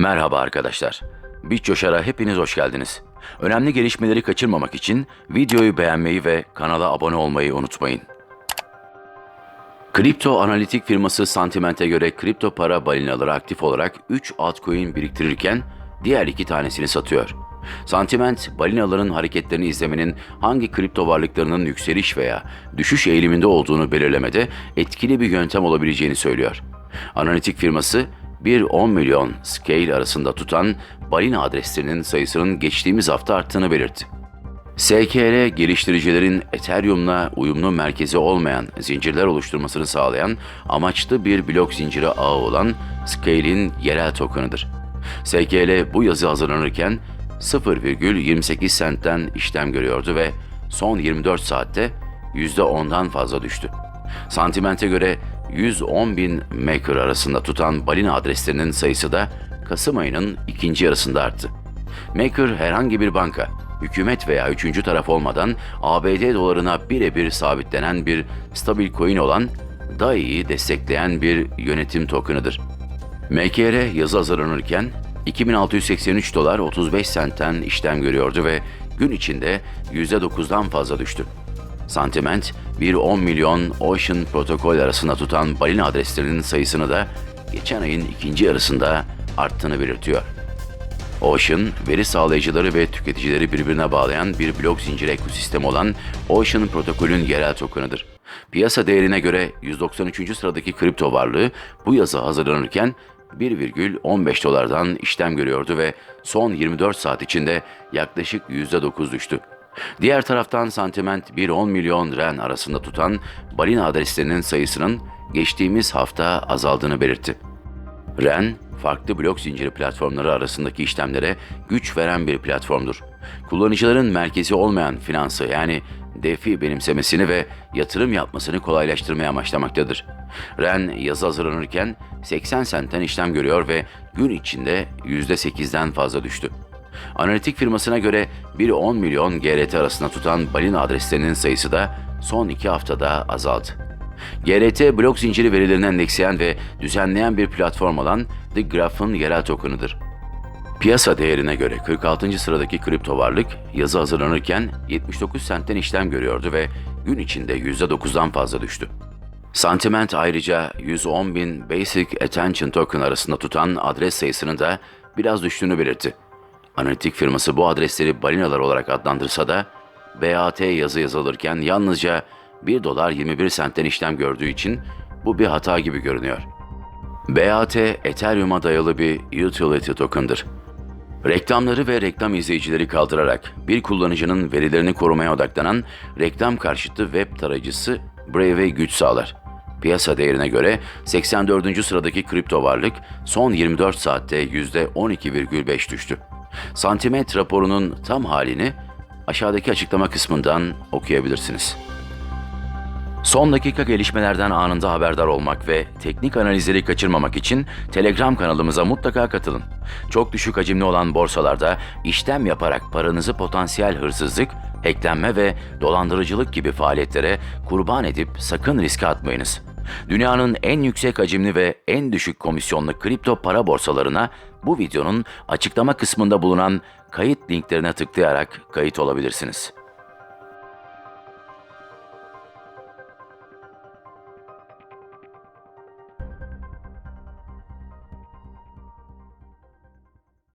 Merhaba arkadaşlar. BitCoşar'a hepiniz hoş geldiniz. Önemli gelişmeleri kaçırmamak için videoyu beğenmeyi ve kanala abone olmayı unutmayın. Kripto analitik firması Sentiment'e göre kripto para balinaları aktif olarak 3 altcoin biriktirirken diğer iki tanesini satıyor. Sentiment, balinaların hareketlerini izlemenin hangi kripto varlıklarının yükseliş veya düşüş eğiliminde olduğunu belirlemede etkili bir yöntem olabileceğini söylüyor. Analitik firması 1-10 milyon scale arasında tutan balina adreslerinin sayısının geçtiğimiz hafta arttığını belirtti. SKL geliştiricilerin Ethereum'la uyumlu merkezi olmayan zincirler oluşturmasını sağlayan amaçlı bir blok zinciri ağı olan Scale'in yerel tokenıdır. SKL bu yazı hazırlanırken 0,28 sentten işlem görüyordu ve son 24 saatte %10'dan fazla düştü. Sentiment'e göre 110 bin maker arasında tutan balina adreslerinin sayısı da Kasım ayının ikinci yarısında arttı. Maker herhangi bir banka, hükümet veya üçüncü taraf olmadan ABD dolarına birebir sabitlenen bir stabil coin olan DAI'yi destekleyen bir yönetim tokenıdır. MKR yazı hazırlanırken 2683 dolar 35 sentten işlem görüyordu ve gün içinde %9'dan fazla düştü. Sentiment, 1-10 milyon Ocean protokol arasında tutan balina adreslerinin sayısını da geçen ayın ikinci yarısında arttığını belirtiyor. Ocean, veri sağlayıcıları ve tüketicileri birbirine bağlayan bir blok zinciri ekosistemi olan Ocean protokolün yerel tokenıdır. Piyasa değerine göre 193. sıradaki kripto varlığı bu yazı hazırlanırken 1,15 dolardan işlem görüyordu ve son 24 saat içinde yaklaşık %9 düştü. Diğer taraftan Sentiment 1-10 milyon REN arasında tutan balina adreslerinin sayısının geçtiğimiz hafta azaldığını belirtti. REN, farklı blok zinciri platformları arasındaki işlemlere güç veren bir platformdur. Kullanıcıların merkezi olmayan finansı yani DeFi benimsemesini ve yatırım yapmasını kolaylaştırmaya amaçlamaktadır. REN yazı hazırlanırken 80 sentten işlem görüyor ve gün içinde %8'den fazla düştü. Analitik firmasına göre 1-10 milyon GRT arasında tutan balina adreslerinin sayısı da son iki haftada azaldı. GRT blok zinciri verilerini endeksleyen ve düzenleyen bir platform olan The Graph'ın yerel tokenıdır. Piyasa değerine göre 46. sıradaki kripto varlık yazı hazırlanırken 79 sentten işlem görüyordu ve gün içinde %9'dan fazla düştü. Sentiment ayrıca 110 bin Basic Attention Token arasında tutan adres sayısının da biraz düştüğünü belirtti. Analitik firması bu adresleri balinalar olarak adlandırsa da BAT yazı yazılırken yalnızca 1 dolar 21 sentten işlem gördüğü için bu bir hata gibi görünüyor. BAT, Ethereum'a dayalı bir utility token'dır. Reklamları ve reklam izleyicileri kaldırarak bir kullanıcının verilerini korumaya odaklanan reklam karşıtı web tarayıcısı Brave'e güç sağlar. Piyasa değerine göre 84. sıradaki kripto varlık son 24 saatte %12,5 düştü. Santimet raporunun tam halini aşağıdaki açıklama kısmından okuyabilirsiniz. Son dakika gelişmelerden anında haberdar olmak ve teknik analizleri kaçırmamak için Telegram kanalımıza mutlaka katılın. Çok düşük hacimli olan borsalarda işlem yaparak paranızı potansiyel hırsızlık, hacklenme ve dolandırıcılık gibi faaliyetlere kurban edip sakın riske atmayınız. Dünyanın en yüksek hacimli ve en düşük komisyonlu kripto para borsalarına bu videonun açıklama kısmında bulunan kayıt linklerine tıklayarak kayıt olabilirsiniz.